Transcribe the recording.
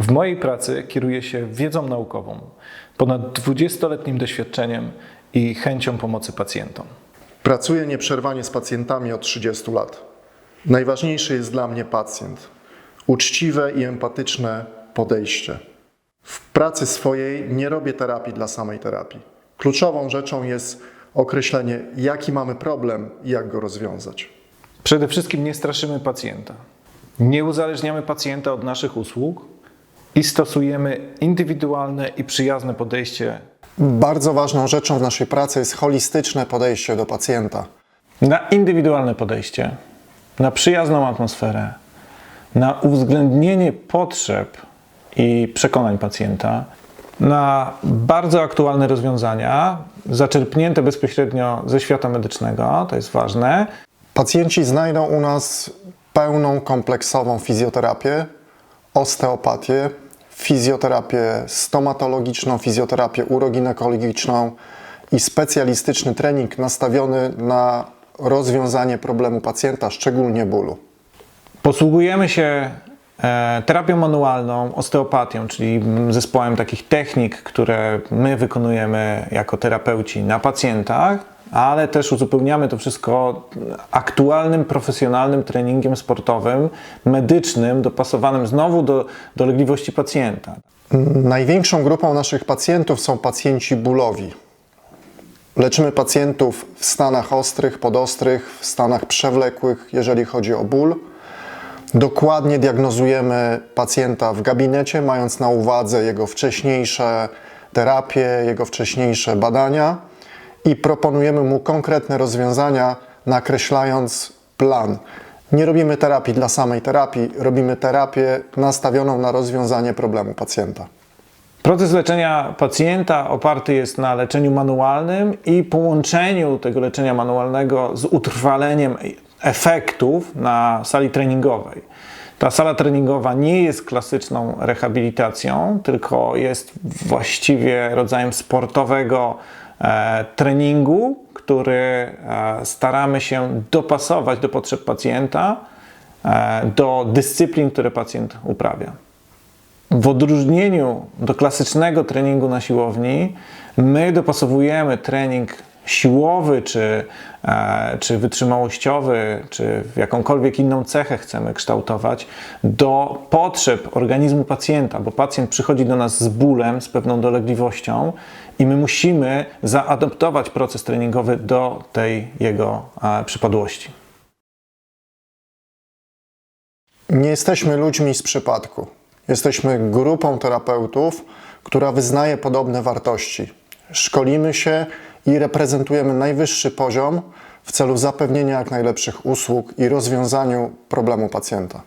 W mojej pracy kieruję się wiedzą naukową, ponad 20-letnim doświadczeniem i chęcią pomocy pacjentom. Pracuję nieprzerwanie z pacjentami od 30 lat. Najważniejszy jest dla mnie pacjent. Uczciwe i empatyczne podejście. W pracy swojej nie robię terapii dla samej terapii. Kluczową rzeczą jest określenie, jaki mamy problem i jak go rozwiązać. Przede wszystkim nie straszymy pacjenta. Nie uzależniamy pacjenta od naszych usług i stosujemy indywidualne i przyjazne podejście Bardzo ważną rzeczą w naszej pracy jest holistyczne podejście do pacjenta. na indywidualne podejście, na przyjazną atmosferę, na uwzględnienie potrzeb i przekonań pacjenta, na bardzo aktualne rozwiązania, zaczerpnięte bezpośrednio ze świata medycznego, to jest ważne, Pacjenci znajdą u nas pełną, kompleksową fizjoterapię, osteopatię, fizjoterapię stomatologiczną, fizjoterapię uroginekologiczną i specjalistyczny trening nastawiony na rozwiązanie problemu pacjenta, szczególnie bólu. Posługujemy się e, terapią manualną, osteopatią, czyli zespołem takich technik, które my wykonujemy jako terapeuci na pacjentach, ale też uzupełniamy to wszystko aktualnym, profesjonalnym treningiem sportowym, medycznym, dopasowanym znowu do dolegliwości pacjenta. Największą grupą naszych pacjentów są pacjenci bólowi. Leczymy pacjentów w stanach ostrych, podostrych, w stanach przewlekłych, jeżeli chodzi o ból. Dokładnie diagnozujemy pacjenta w gabinecie, mając na uwadze jego wcześniejsze terapie, jego wcześniejsze badania i proponujemy mu konkretne rozwiązania, nakreślając plan. Nie robimy terapii dla samej terapii, robimy terapię nastawioną na rozwiązanie problemu pacjenta. Proces leczenia pacjenta oparty jest na leczeniu manualnym i połączeniu tego leczenia manualnego z utrwaleniem efektów na sali treningowej. Ta sala treningowa nie jest klasyczną rehabilitacją, tylko jest właściwie rodzajem sportowego treningu, który e, staramy się dopasować do potrzeb pacjenta, e, do dyscyplin, które pacjent uprawia. W odróżnieniu do klasycznego treningu na siłowni, my dopasowujemy trening siłowy, czy, e, czy wytrzymałościowy, czy jakąkolwiek inną cechę chcemy kształtować, do potrzeb organizmu pacjenta, bo pacjent przychodzi do nas z bólem, z pewną dolegliwością i my musimy zaadaptować proces treningowy do tej jego e, przypadłości. Nie jesteśmy ludźmi z przypadku. Jesteśmy grupą terapeutów, która wyznaje podobne wartości. Szkolimy się i reprezentujemy najwyższy poziom w celu zapewnienia jak najlepszych usług i rozwiązaniu problemu pacjenta.